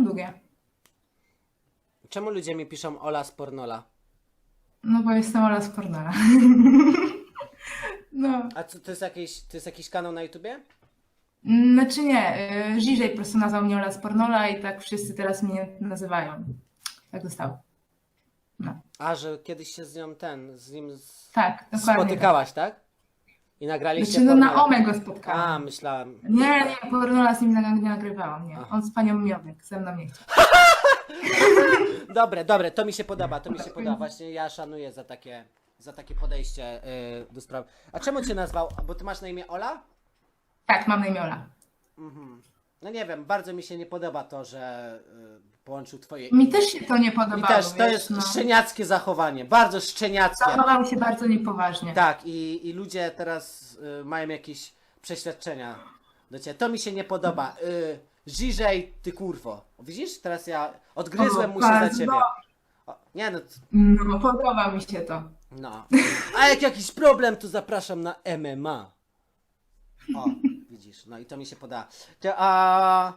są długie. Czemu ludzie mi piszą Ola z Pornola? No bo jestem Ola z Pornala. no. A co, to jest jakiś, to jest jakiś kanał na YouTubie? Znaczy nie, y, Żyżej po prostu nazwał mnie Ola z Pornola i tak wszyscy teraz mnie nazywają. Tak zostało. No. A, że kiedyś się z nią ten, z nim z... Tak, dokładnie. spotykałaś, tak? I nagraliście Znaczy, no na Pornola. Ome go A, spotkałam. myślałam. Nie, nie, Pornola z nim nag- nie nagrywałam, nie. On z panią Miodek, ze mną nie chciał. Dobre, dobre, to mi się podoba, to mi się podoba. Właśnie ja szanuję za takie, za takie podejście yy, do sprawy. A czemu cię nazwał? Bo ty masz na imię Ola? Tak, mam na imię Ola. Mhm. No nie wiem, bardzo mi się nie podoba to, że yy, połączył twoje Mi też się to nie podobało, też to wiesz, jest no. szczeniackie zachowanie, bardzo szczeniackie. Zachował się bardzo niepoważnie. Tak, i, i ludzie teraz y, mają jakieś przeświadczenia do ciebie. To mi się nie podoba. Y, Żyżej, ty kurwo. Widzisz? Teraz ja odgryzłem mu się za bardzo ciebie. O, nie no, No, podoba mi się to. no. A jak jakiś problem, to zapraszam na MMA. O, widzisz, no i to mi się podoba. To, a